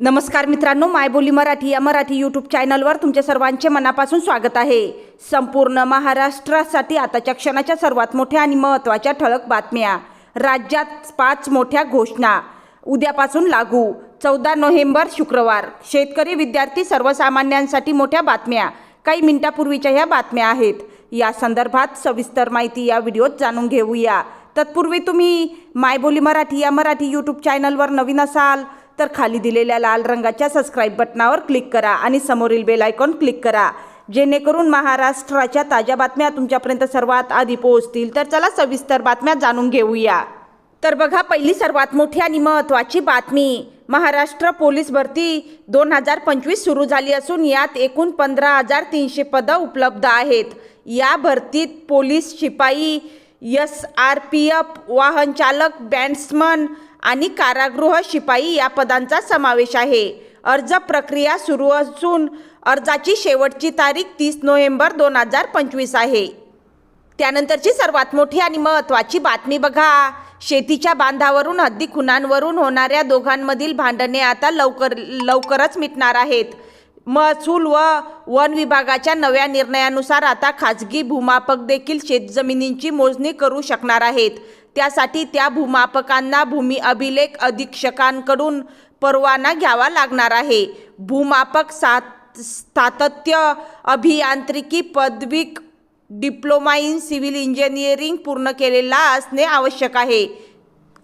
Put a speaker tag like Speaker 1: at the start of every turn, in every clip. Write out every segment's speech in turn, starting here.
Speaker 1: नमस्कार मित्रांनो मायबोली मराठी या मराठी यूट्यूब चॅनलवर तुमच्या सर्वांचे मनापासून स्वागत आहे. संपूर्ण महाराष्ट्रासाठी आताच्या क्षणाच्या सर्वात मोठ्या आणि महत्त्वाच्या ठळक बातम्या. राज्यात पाच मोठ्या घोषणा. उद्यापासून लागू. चौदा नोव्हेंबर शुक्रवार. शेतकरी विद्यार्थी सर्वसामान्यांसाठी मोठ्या बातम्या. काही मिनिटापूर्वीच्या ह्या बातम्या आहेत. या संदर्भात सविस्तर माहिती या व्हिडिओत जाणून घेऊया. तत्पूर्वी तुम्ही मायबोली मराठी या मराठी यूट्यूब चॅनलवर नवीन असाल तर खाली दिलेल्या लाल रंगाच्या सबस्क्राईब बटनावर क्लिक करा आणि समोरील बेल आयकॉन क्लिक करा. जेणेकरून महाराष्ट्राच्या ताज्या बातम्या तुमच्यापर्यंत सर्वात आधी पोहोचतील. तर चला सविस्तर बातम्या जाणून घेऊया. तर बघा पहिली सर्वात मोठी आणि महत्त्वाची बातमी. महाराष्ट्र पोलीस भरती दोन हजार पंचवीस सुरू झाली असून यात एकूण पंधरा हजार तीनशे पदं उपलब्ध आहेत. या भरतीत पोलीस शिपाई एस आर पी एफ वाहनचालक बँड्समन बॅट्समन आणि कारागृह शिपाई या पदांचा समावेश आहे. अर्ज प्रक्रिया सुरू असून अर्जाची शेवटची तारीख तीस नोव्हेंबर दोन हजार पंचवीस आहे. त्यानंतरची सर्वात मोठी आणि महत्त्वाची बातमी बघा. शेतीच्या बांधावरून हद्दी खुणांवरून होणाऱ्या दोघांमधील भांडणे आता लवकर लवकरच मिटणार आहेत. महसूल व वन विभागाच्या नव्या निर्णयानुसार आता खाजगी भूमापक देखील शेतजमिनींची मोजणी करू शकणार आहेत. त्यासाठी त्या भूमापकांना भूमी अभिलेख अधीक्षकांकडून परवाना घ्यावा लागणार आहे. भूमापक सात सातत्य अभियांत्रिकी पदवीक डिप्लोमा इन सिव्हिल इंजिनिअरिंग पूर्ण केलेला असणे आवश्यक आहे.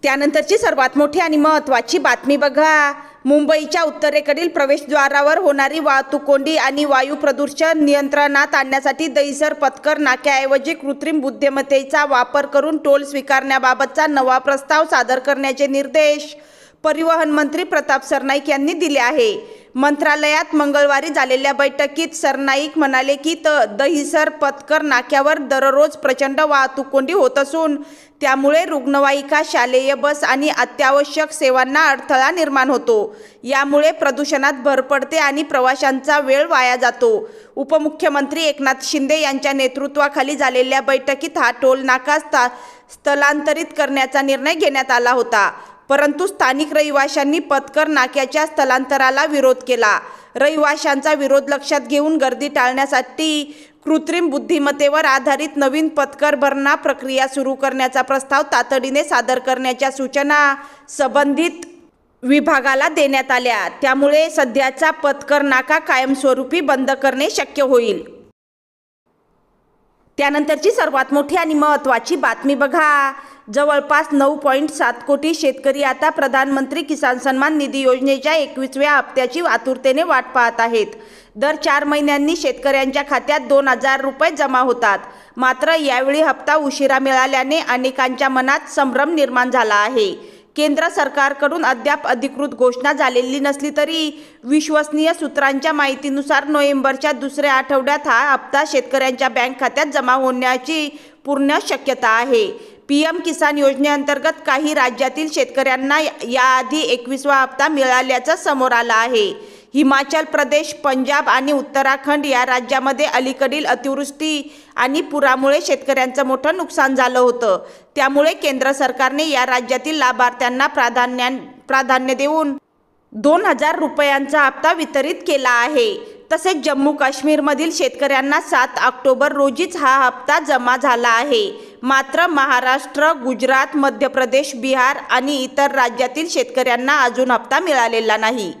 Speaker 1: त्यानंतरची सर्वात मोठी आणि महत्त्वाची बातमी बघा. मुंबईच्या उत्तरेकडील प्रवेशद्वारावर होणारी वाहतूक कोंडी आणि वायू प्रदूषण नियंत्रणात आणण्यासाठी दहिसर पत्कर नाक्याऐवजी कृत्रिम बुद्धिमत्तेचा वापर करून टोल स्वीकारण्याबाबतचा नवा प्रस्ताव सादर करण्याचे निर्देश परिवहन मंत्री प्रताप सरनाईक यांनी दिले आहे. मंत्रालयात मंगळवारी झालेल्या बैठकीत सरनाईक म्हणाले की त दहिसर पत्कर नाक्यावर दररोज प्रचंड वाहतूक कोंडी होत असून त्यामुळे रुग्णवाहिका शालेय बस आणि अत्यावश्यक सेवांना अडथळा निर्माण होतो. यामुळे प्रदूषणात भर पडते आणि प्रवाशांचा वेळ वाया जातो. उपमुख्यमंत्री एकनाथ शिंदे यांच्या नेतृत्वाखाली झालेल्या बैठकीत हा टोल नाका स्था स्थलांतरित करण्याचा निर्णय घेण्यात आला होता. परंतु स्थानिक रहिवाशांनी पत्कर नाक्याच्या स्थलांतराला विरोध केला. रहिवाशांचा विरोध लक्षात घेऊन गर्दी टाळण्यासाठी कृत्रिम बुद्धिमत्तेवर आधारित नवीन पत्कर भरणा प्रक्रिया सुरू करण्याचा प्रस्ताव तातडीने सादर करण्याच्या सूचना संबंधित विभागाला देण्यात आल्या. त्यामुळे सध्याचा पत्कर नाका कायमस्वरूपी बंद करणे शक्य होईल. त्यानंतरची सर्वात मोठी आणि महत्त्वाची बातमी बघा. जवळपास नऊ पॉईंट सात कोटी शेतकरी आता प्रधानमंत्री किसान सन्मान निधी योजनेच्या एकवीसव्या हप्त्याची आतुरतेने वाट पाहत आहेत. दर चार महिन्यांनी शेतकऱ्यांच्या खात्यात दोन हजार रुपये जमा होतात. मात्र यावेळी हप्ता उशिरा मिळाल्याने अनेकांच्या मनात संभ्रम निर्माण झाला आहे. केंद्र सरकारकडून अद्याप अधिकृत घोषणा झालेली नसली तरी विश्वसनीय सूत्रांच्या माहितीनुसार नोव्हेंबरच्या दुसऱ्या आठवड्यात हा हप्ता शेतकऱ्यांच्या बँक खात्यात जमा होण्याची पूर्ण शक्यता आहे. पी एम किसान योजनेअंतर्गत काही राज्यातील शेतकऱ्यांना याआधी एकवीसवा हप्ता मिळाल्याचं समोर आलं आहे. हिमाचल प्रदेश पंजाब आणि उत्तराखंड या राज्यामध्ये अलीकडील अतिवृष्टी आणि पुरामुळे शेतकऱ्यांचं मोठं नुकसान झालं होतं. त्यामुळे केंद्र सरकारने या राज्यातील लाभार्थ्यांना प्राधान्या प्राधान्य देऊन दोन हजार रुपयांचा हप्ता वितरित केला आहे. तसेच जम्मू काश्मीरमधील शेतकऱ्यांना सात ऑक्टोबर रोजीच हा हप्ता जमा झाला आहे. मात्र महाराष्ट्र गुजरात मध्य प्रदेश बिहार आणि इतर राज्यातील शेतकऱ्यांना अजून हप्ता मिळालेला नाही.